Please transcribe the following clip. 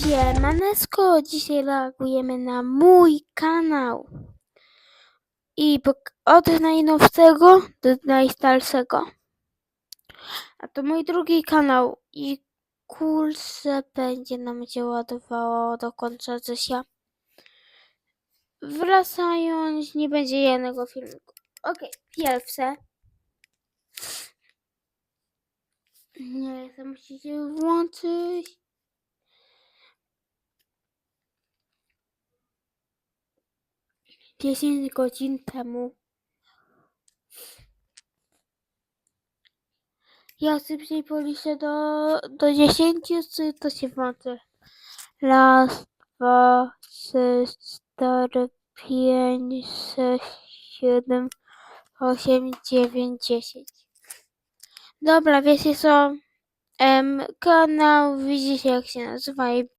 Siemaneczko, dzisiaj reagujemy na mój kanał. I od najnowszego do najstarszego. A to mój drugi kanał i kurczę będzie nam się ładowało do końca życia. Wracając, nie będzie jednego filmiku. Okej, pierwsze. Nie, to musicie włączyć. Dziesięć godzin temu. Ja szybciej policzę do, do 10, czy to się włączy? Raz, dwa, trzy, cztery, pięć, sześć, siedem, osiem, dziewięć, dziesięć. Dobra, wiecie co? Em, kanał widzicie jak się nazywa